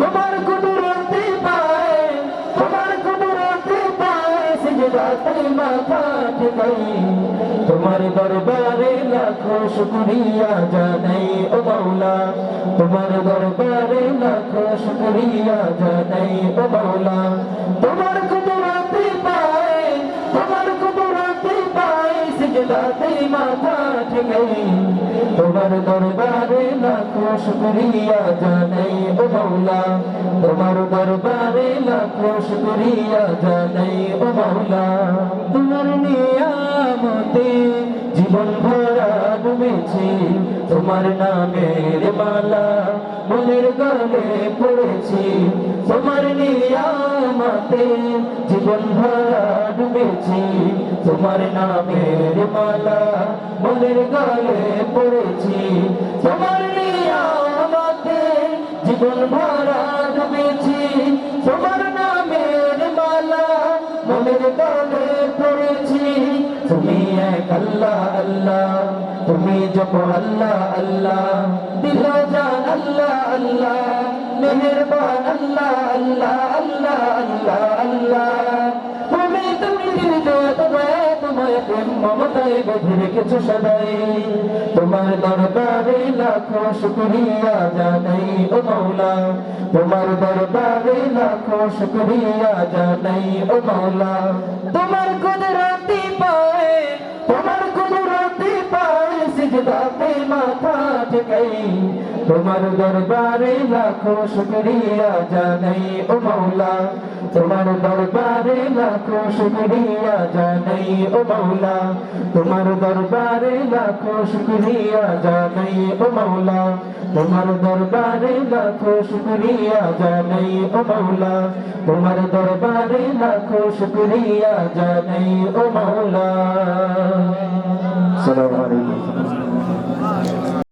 তোমার কুদরতে পায়, তোমার কুদরতে পায় সিজদাতে মাথা ঠেকাই। তোমার দরবারে লাখো শুকরিয়া জানাই, ও মাওলা। তোমার দরবারে লাখো শুকরিয়া জানাই, ও মাওলা। তোমার তোমার দরবারে লাখো শুক্রিয়া জানাই ও মৌলা তোমার দরবারে লাখো শুক্রিয়া জানাই ও মৌলা তোমার নিয়ামতে জীবন ভরা ডুবেছি তোমার নামের মালা মনের গলে পড়েছি। তোমার নিয়ামতে জীবন ভরা ডুবেছি। তোমার নামের মালা মনের গলে পড়েছি। তোমার নিয়ামতে জীবন ভরা ডুবেছি। তোমার নামের মালা মনের গলে পড়েছি। তুমি এক আল্লাহ আল্লাহ। তুমি জপ আল্লাহ আল্লাহ দিল জান আল্লাহ আল্লাহ, মেহেরবান আল্লাহ আল্লাহ আল্লাহ আল্লাহ আল্লাহ। তুমি তুমি দিল তোমায় তোমায় প্রেম মমতায় বেঁধে রেখেছো সদাই তোমার দরবারে লাখো শুকরিয়া জানাই ও মৌলা তোমার দরবারে লাখো শুকরিয়া জানাই ও মৌলা তোমার কুদরতি মাথা ঠেকাই তোমার দরবারে লাখো শুকরিয়া জানাই, ও মৌলা তোমার দরবারে লাখো শুকরিয়া জানাই, ও মৌলা তোমার দরবারে লাখো শুকরিয়া জানাই, ও মৌলা তোমার দরবারে লাখো শুকরিয়া জানাই, ও মৌলা তোমার দরবারে লাখো শুকরিয়া জানাই, ও মৌলা よろしくお願いします。